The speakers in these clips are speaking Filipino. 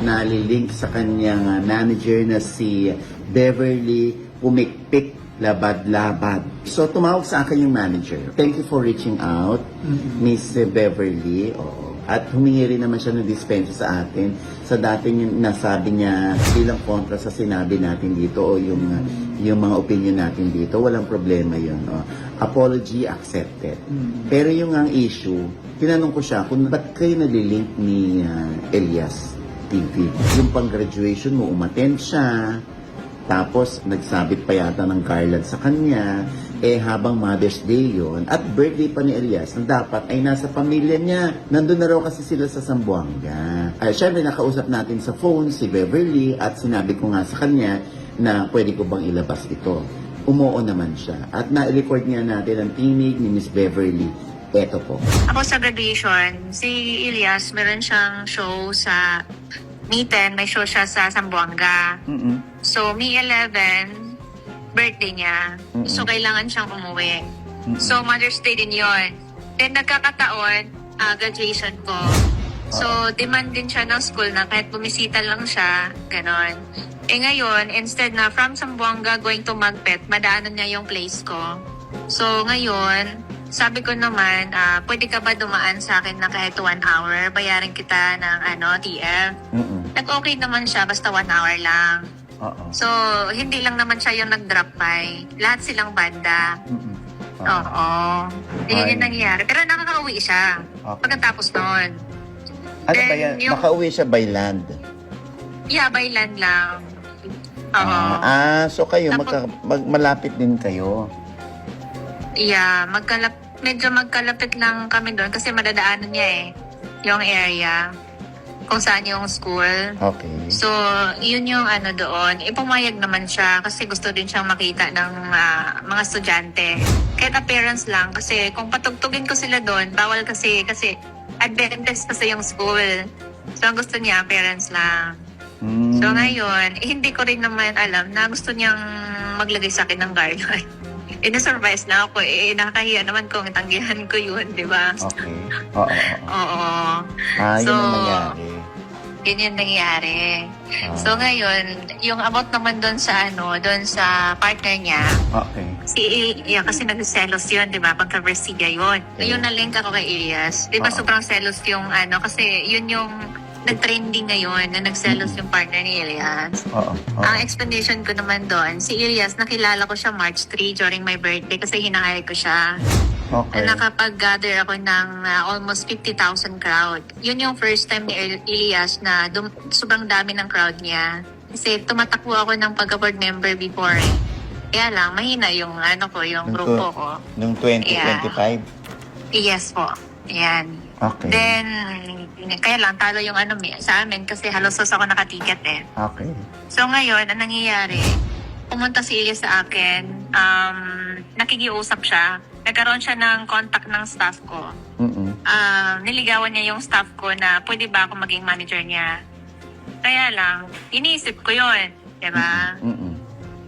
na lilink sa kanyang ah, manager na si Beverly Pumikpik Labad-Labad. So, tumawag sa akin yung manager. Thank you for reaching out, Miss Beverly. Oo. At humingi rin naman siya ng dispensa sa atin sa dating yung nasabi niya bilang kontra sa sinabi natin dito o yung, uh, yung mga opinion natin dito. Walang problema yun. Oh. Apology accepted. Pero yung ang issue, tinanong ko siya kung ba't kayo nalilink ni uh, Elias TV. Yung pang-graduation mo, umattend siya, tapos, nagsabit pa yata ng garland sa kanya. Eh, habang Mother's Day yon at birthday pa ni Elias, na dapat ay nasa pamilya niya. Nandun na raw kasi sila sa Zamboanga. Ay, syempre, nakausap natin sa phone si Beverly at sinabi ko nga sa kanya na pwede ko bang ilabas ito. Umuo naman siya. At na-record niya natin ang tinig ni Miss Beverly. Eto po. Ako sa graduation, si Elias, meron siyang show sa May 10, may show siya sa Zamboanga. Mm-mm. So, May 11, birthday niya. Mm-mm. So, kailangan siyang umuwi. Mm-mm. So, Mother's Day din yon. Then, nagkakataon, ah, graduation ko. So, demand din siya ng school na kahit bumisita lang siya, ganon. Eh ngayon, instead na from Zamboanga going to Magpet, madaanan niya yung place ko. So, ngayon, sabi ko naman, ah, pwede ka ba dumaan sa akin na kahit one hour? Bayarin kita ng ano, TF. Mm-mm. Nag-okay naman siya, basta one hour lang. Oo. So, hindi lang naman siya yung nag-drop by. Lahat silang banda. Mm-mm. Oo. Oo. Yun Ay. yung nangyari. Pero nakaka-uwi siya. Okay. Pagkatapos noon. Ano ba yan? yung- Makauwi siya by land. Yeah, by land lang. Oo. Ah, ah, so kayo, Tapos- magka, mag, malapit din kayo. Yeah, magkalap medyo magkalapit lang kami doon kasi madadaanan niya eh. Yung area. Kung saan yung school. Okay. So, yun yung ano doon. Ipumayag naman siya kasi gusto din siyang makita ng ah, mga estudyante. Kahit appearance lang kasi kung patugtugin ko sila doon, bawal kasi kasi Adventist kasi yung school. So, ang gusto niya appearance lang. Mm. So, ngayon, eh, hindi ko rin naman alam na gusto niyang maglagay sa akin ng garland. Eh, na-surprise na ako. Eh, nakahiya naman kung tanggihan ko yun, di ba? Okay. Oo, oo. Ah, yun So, ang nangyari. Yun yung nangyari. Ah, So ngayon, yung about naman doon sa ano, doon sa partner niya, okay. si yeah, kasi nagselos yun, di ba? Controversy yun. Ngayon na-link ako kay Elias. Di ba Oo. sobrang selos yung ano, kasi yun yung nag-trending ngayon na nagselos yung partner ni Elias. Oo, oo. Ang explanation ko naman doon, si Elias, nakilala ko siya March 3 during my birthday kasi hinahire ko siya. Okay. Nakapag-gather ako ng uh, almost 50,000 crowd. Yun yung first time ni El- Elias na dum- sobrang dami ng crowd niya. Kasi tumatakbo ako ng pagka-board member before eh. Kaya lang, mahina yung ano ko, yung Nung grupo to- ko. Nung 2025? Yes po. Ayan. Okay. Then, kaya lang, talo yung ano sa amin kasi halos ako nakatiket eh. Okay. So ngayon, ang nangyayari, pumunta si Elias sa akin, um, nakikiusap siya. Nagkaroon siya ng contact ng staff ko. Mm-mm. Ah, niligawan niya yung staff ko na pwede ba ako maging manager niya. Kaya lang, iniisip ko yun. Diba? Mm-mm.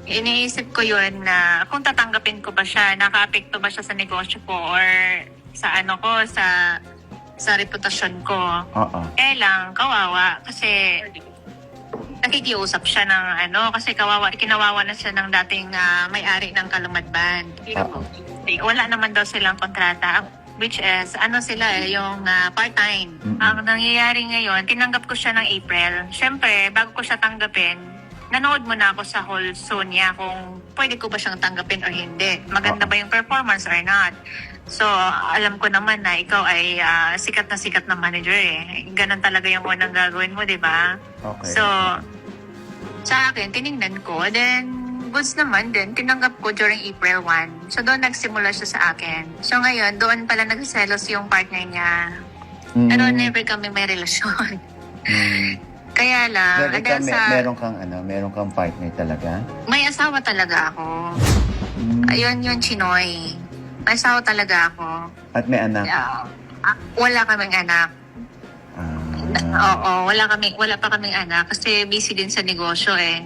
Iniisip ko yun na kung tatanggapin ko ba siya, naka-apekto ba siya sa negosyo ko or sa ano ko, sa sa reputasyon ko. Oo. Eh lang, kawawa. Kasi nakikiusap siya ng ano, kasi kawawa, kinawawa na siya ng dating ah, may-ari ng Kalumad Band. Oo. Wala naman daw silang kontrata. Which is, ano sila eh, yung ah, part-time. Mm-mm. Ang nangyayari ngayon, tinanggap ko siya ng April. Siyempre, bago ko siya tanggapin, nanood muna ako sa whole show niya kung pwede ko ba siyang tanggapin or hindi. Maganda Oo. ba yung performance or not. So, alam ko naman na ikaw ay ah, sikat na sikat na manager eh. Ganon talaga yung unang gagawin mo, di ba? Okay. So, sa akin, tiningnan ko. Then, goods naman din, tinanggap ko during April 1. So, doon nagsimula siya sa akin. So, ngayon, doon pala nagselos yung partner niya. Mm. Pero never kami may relasyon. Mm. Kaya lang, Meron, ka, hanggang me- sa... meron kang ano, meron kang partner talaga? May asawa talaga ako. Mm. Ayun yung chinoy. May asawa talaga ako. At may anak? Ah, ah, wala kaming anak. Ah. Oo, wala kami wala pa kaming anak kasi busy din sa negosyo eh.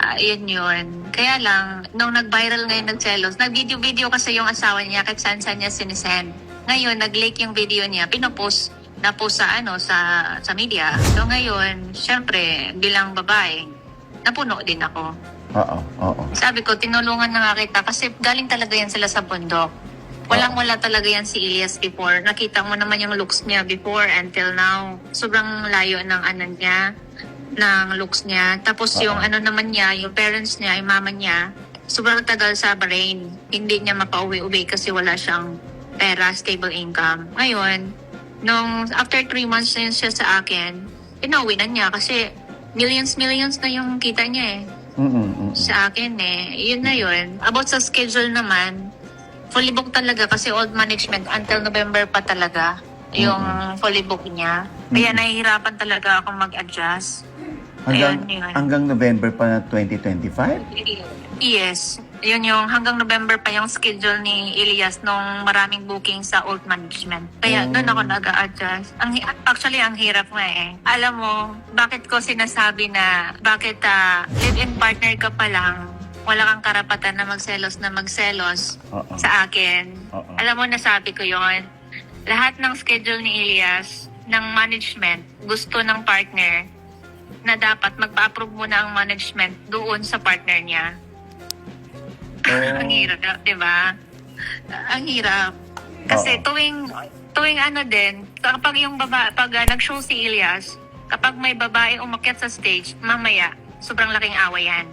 Ah, yun yun. Kaya lang, nung nag-viral ngayon nag-selos, nag-video-video kasi yung asawa niya kahit saan-saan niya sinisend. Ngayon, nag-leak yung video niya, pinopost na po sa ano sa sa media. So ngayon, syempre bilang babae, napuno din ako. Oo, oo. Sabi ko, tinulungan na nga kita kasi galing talaga yan sila sa bundok. Walang wala talaga yan si Elias before. Nakita mo naman yung looks niya before until now. Sobrang layo ng ano niya, ng looks niya. Tapos yung ano naman niya, yung parents niya, yung mama niya, sobrang tagal sa Bahrain. Hindi niya mapauwi-uwi kasi wala siyang pera, stable income. Ngayon, nung after three months na yun siya sa akin, pinauwi na niya kasi millions, millions na yung kita niya eh Mm-mm, mm-mm. sa akin eh. Yun na yun. About sa schedule naman, fully booked talaga kasi old management until November pa talaga yung fully book niya. Kaya nahihirapan talaga ako mag-adjust. Hanggang, Ayun, yun. hanggang November pa na 2025? Yes. Yun yung hanggang November pa yung schedule ni Elias nung maraming booking sa old management. Kaya Oh. doon ako nag-a-adjust. Ang, actually, ang hirap nga eh. Alam mo, bakit ko sinasabi na bakit ah, live-in partner ka pa lang, wala kang karapatan na magselos na magselos Oo. sa akin. Oo. Alam mo, nasabi ko yon Lahat ng schedule ni Elias, ng management, gusto ng partner na dapat magpa-approve muna ang management doon sa partner niya. Oh. Ang hirap, di ba? Ang hirap. Kasi Oo. tuwing, tuwing ano din, kapag yung baba, pag uh, nag-show si Elias, kapag may babae umakyat sa stage, mamaya, sobrang laking away yan.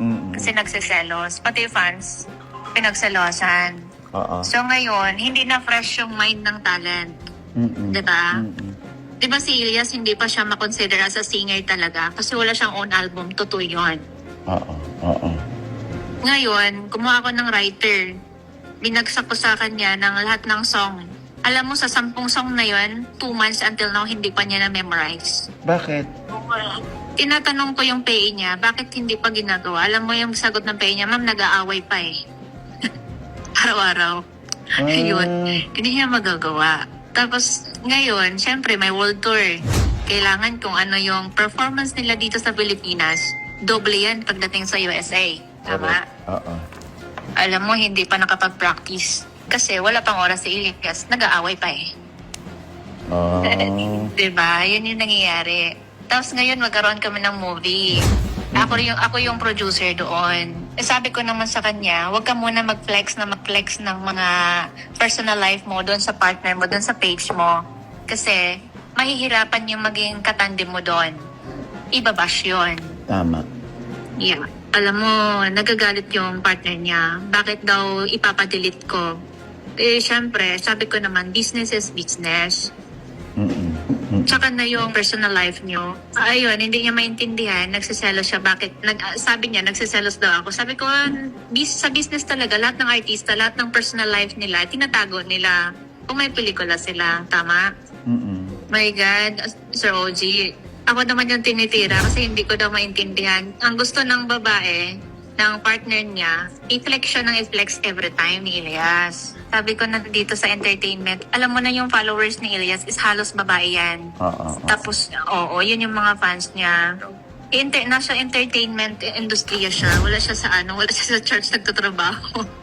Mm-mm. Kasi nagsiselos. Pati yung fans, pinagselosan. Oo. So ngayon, hindi na fresh yung mind ng talent. Mm-mm. Diba? Mm-mm. Di ba si Elias hindi pa siya makonsider as a singer talaga kasi wala siyang own album, totoo yun. Oo. Oo. Ngayon, kumuha ako ng writer. Binagsak ko sa kanya ng lahat ng song. Alam mo, sa sampung song na yun, two months until now, hindi pa niya na-memorize. Bakit? Tinatanong ko yung PA niya, bakit hindi pa ginagawa? Alam mo yung sagot ng PA niya, ma'am, nag-aaway pa eh. Araw-araw. Ah. Yun. Hindi niya magagawa. Tapos, ngayon, syempre, may world tour. Kailangan kung ano yung performance nila dito sa Pilipinas, doble yan pagdating sa USA. Tama? Oo. Alam mo, hindi pa nakapag-practice. Kasi wala pang oras si Ilias. Nag-aaway pa eh. Oh. diba? Yun yung nangyayari. Tapos ngayon, magkaroon kami ng movie. Ako yung, ako yung producer doon. Eh, sabi ko naman sa kanya, huwag ka muna mag-flex na mag-flex ng mga personal life mo doon sa partner mo, doon sa page mo. Kasi, mahihirapan yung maging katandem mo doon. Ibabash yun. Tama. Yeah. Alam mo, nagagalit yung partner niya. Bakit daw ipapadelete ko? Eh, syempre, sabi ko naman, business is business. Mm-mm. Mm-mm. Tsaka na yung personal life niyo. Ayun, hindi niya maintindihan. Nagsiselos siya. Bakit? Nag, sabi niya, nagsiselos daw ako. Sabi ko, bis, sa business talaga, lahat ng artista, lahat ng personal life nila, tinatago nila. Kung may pelikula sila, tama? Mm-mm. My God, Sir OG, ako naman yung tinitira kasi hindi ko daw maintindihan. Ang gusto ng babae, ng partner niya, i-flex siya ng i-flex every time ni Elias. Sabi ko na dito sa entertainment, alam mo na yung followers ni Elias is halos babae yan. Oo. oo. Tapos, oo, yun yung mga fans niya. Inter nasa entertainment industriya siya. Wala siya sa ano, wala siya sa church nagtatrabaho.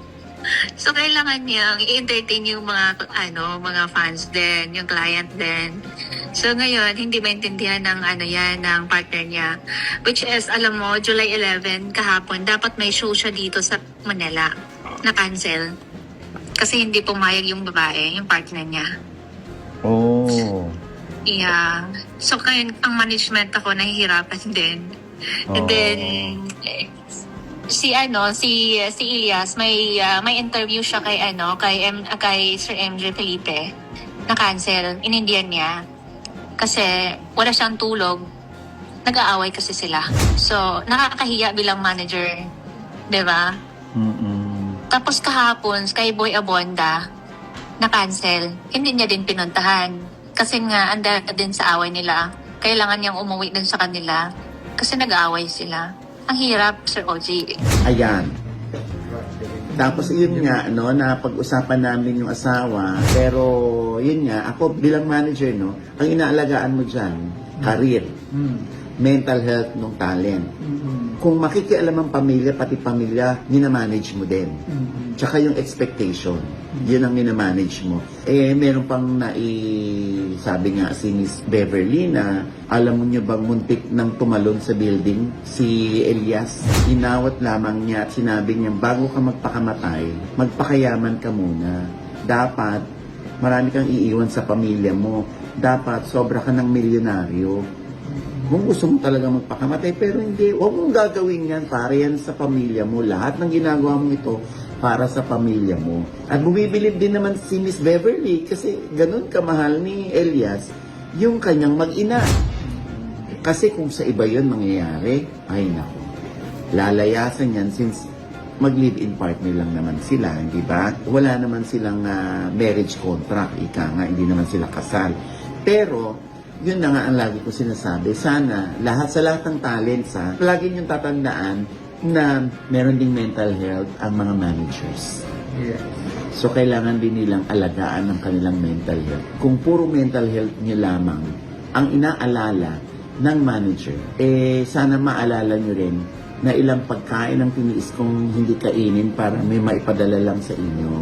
so, kailangan niyang i-entertain yung mga, ano, mga fans din, yung client din. So, ngayon, hindi maintindihan ng, ano yan, ng partner niya. Which is, alam mo, July 11, kahapon, dapat may show siya dito sa Manila. Na-cancel. Kasi hindi pumayag yung babae, yung partner niya. Oh. Yeah. So, kaya ang management ako nahihirapan din. And Oh. then, eh, si ano, si si Elias, may ah, may interview siya kay ano, kay M, ah, kay Sir MJ Felipe. Na-cancel, inindiyan niya. Kasi wala siyang tulog. Nag-aaway kasi sila. So, nakakahiya bilang manager. 'Di ba? Mm-mm. Tapos kahapon, kay Boy Abonda, na-cancel. Hindi niya din pinuntahan. Kasi nga, anda din sa away nila. Kailangan niyang umuwi din sa kanila. Kasi nag-aaway sila. Ang hirap, Sir OG. Ayan. Tapos yun nga, no, na pag-usapan namin yung asawa, pero yun nga, ako bilang manager, no, ang inaalagaan mo dyan, career. Mental health ng talent. Mm-mm. Kung makikialam ang pamilya, pati pamilya, minamanage mo din. Mm-mm. Tsaka yung expectation, yun ang minamanage mo. Eh, meron pang nai, sabi nga si Miss Beverly na, alam mo niyo bang muntik nang tumalon sa building si Elias? Inawat lamang niya at sinabi niya, bago ka magpakamatay, magpakayaman ka muna. Dapat, marami kang iiwan sa pamilya mo. Dapat, sobra ka ng milyonaryo. Kung gusto mo talaga magpakamatay, pero hindi, huwag mong gagawin yan para yan sa pamilya mo. Lahat ng ginagawa mo ito para sa pamilya mo. At bumibilib din naman si Miss Beverly kasi ganun kamahal ni Elias yung kanyang mag-ina. Kasi kung sa iba yun mangyayari, ay nako. Lalayasan yan since mag-live-in partner lang naman sila, di ba? Wala naman silang ah, marriage contract, ika nga, hindi naman sila kasal. Pero, yun na nga ang lagi ko sinasabi, sana lahat sa lahat ng talents ha, lagi niyong tatandaan na meron ding mental health ang mga managers. Yes. So, kailangan din nilang alagaan ng kanilang mental health. Kung puro mental health niyo lamang ang inaalala ng manager, eh, sana maalala niyo rin na ilang pagkain ang tiniis kong hindi kainin para may maipadala lang sa inyo.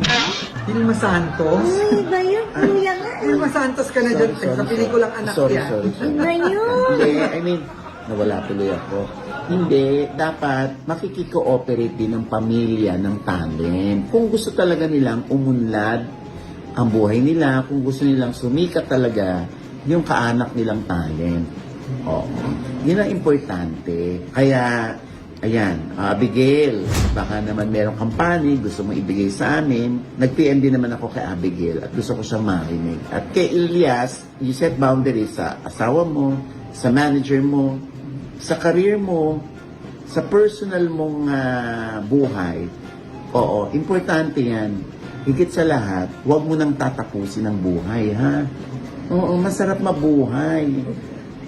Hilma Santos? Ano ba yun? Kuya nga. Hilma Santos ka na dyan Sorry, sa sorry, pelikulang sorry. anak sorry, yan. Sorry, sorry, ba yun? Hindi, I mean, nawala tuloy ako. Hindi, dapat makikikooperate din ng pamilya ng talent. Kung gusto talaga nilang umunlad ang buhay nila, kung gusto nilang sumikat talaga yung kaanak nilang talent. Oo. Yun ang importante. Kaya, ayan, ah, Abigail, baka naman merong kampanya, gusto mo ibigay sa amin. Nag-PM din naman ako kay Abigail at gusto ko siyang marinig. At kay Ilyas, you set boundaries sa asawa mo, sa manager mo, sa career mo, sa personal mong ah, buhay. Oo, importante yan. Higit sa lahat, huwag mo nang tatapusin ang buhay, ha? Oo, masarap mabuhay.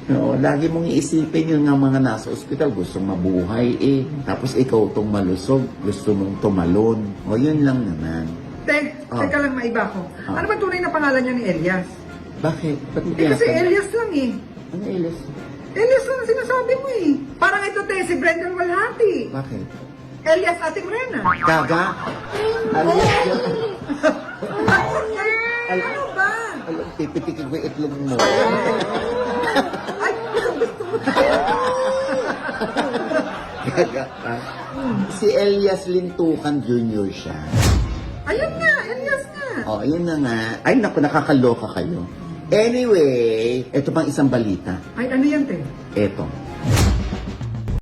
Oo, lagi mong iisipin yung nga mga nasa ospital, gusto mabuhay eh. Tapos ikaw tong malusog, gusto mong tumalon. O yun lang naman. Tek, Ah. teka lang maiba ko. Ah. Ano ba tunay na pangalan niya ni Elias? Bakit? Ba't Eh kasi tinatanong? Elias lang eh. Ano Elias? Elias lang ang sinasabi mo eh. Parang ito te, si Brendan Walhati. Bakit? Elias Ate Morena. Gaga? Alias yun. Ay, ano ba? Alam, pipitikin ko yung itlog mo. Ay, gusto mo Gaga ka. Si Elias Lintukan Jr. siya. Ayun nga, Elias nga. O, yun na nga. Ay, naku, nakakaloka kayo. Anyway, ito pang isang balita. Ay, ano yan te? Eto.